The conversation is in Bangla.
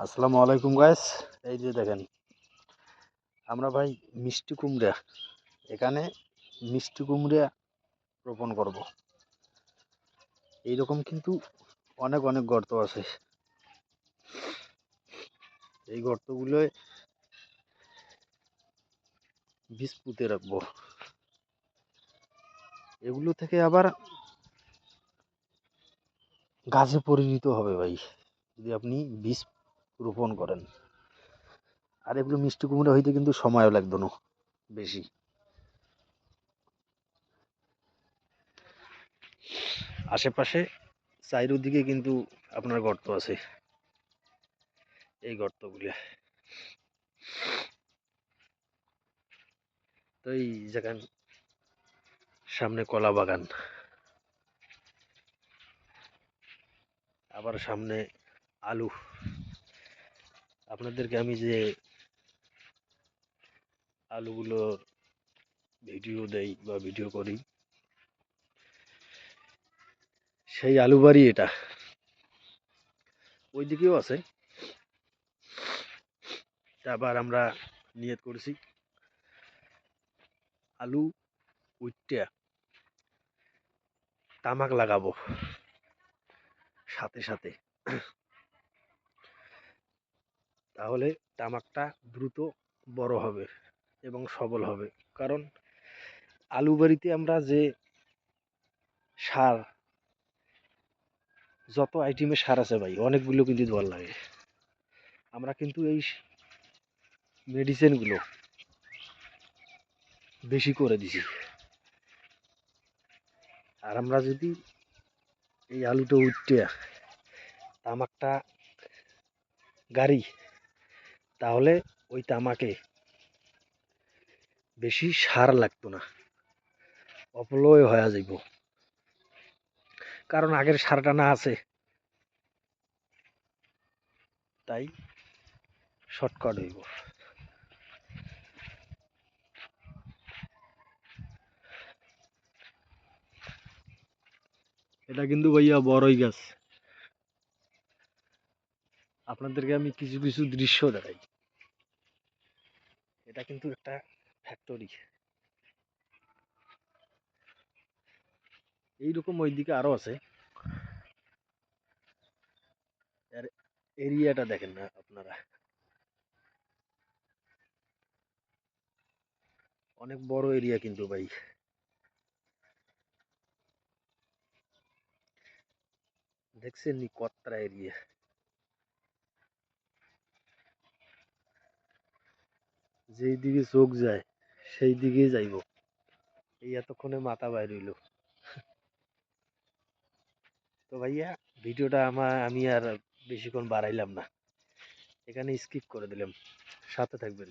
আসসালামু আলাইকুম গাইস এই যে দেখেন, আমরা ভাই মিষ্টি কুমড়া, এখানে মিষ্টি কুমড়া রোপণ করব। এইরকম কিন্তু অনেক অনেক গর্ত আছে। এই গর্তগুলোয় বীজ পুঁতে রাখব। এগুলো থেকে আবার গাছে পরিণত হবে ভাই। যদি আপনি বীজ রোপণ করেন। আর এগুলো মিষ্টি কুমড়া হইতে কিন্তু সময়ও লাগতো না, বেশি। আশেপাশে চারিদিকে কিন্তু আপনার গর্ত আছে। এই গর্তগুলো। তো এই যেখান সামনে কলা বাগান। আবার সামনে আলু। আপনাদেরকে আমি যে আলুগুলোর ভিডিও দেই বা ভিডিও করি, সেই আলু বাড়ি এটা। ওই দিকেও আছে আবার আমরা নিয়ত করেছি, আলু উইটা তামাক লাগাবো, সাথে সাথে। তাহলে তামাকটা দ্রুত বড় হবে এবং সবল হবে। কারণ আলু বাড়িতে আমরা যে সার, যত আইটেমের সার আছে ভাই, অনেকগুলো কিন্তু দেওয়ার লাগে। আমরা কিন্তু এই মেডিসিনগুলো বেশি করে দিছি। আর আমরা যদি এই আলুটা উঠতে তামাকটা গাড়ি তাহলে ওই তামাকে বেশি সার লাগতো না। অপলয় হয়ে যাইব। কারণ আগের সারটা না আছে। তাই শর্টকাট হইব। এটা কিন্তু ভাইয়া বড়ই গাছ। আপনাদেরকে আমি কিছু কিছু দৃশ্য দেখাই। এটা কিন্তু একটা ফ্যাক্টরি এইরকম ওইদিকে আরও আছে। এরিয়াটা দেখেন না আপনারা। অনেক বড় এরিয়া কিন্তু ভাই। দেখছেন নি কত্রা এরিয়া? যেই দিকে চোখ যায় সেই দিকেই যাইব। এই এতক্ষণে মাথা বাইর হইল। তো ভাইয়া, ভিডিওটা আমার, আমি আর বেশিক্ষণ বাড়াইলাম না। এখানে স্কিপ করে দিলাম। সাথে থাকবেন।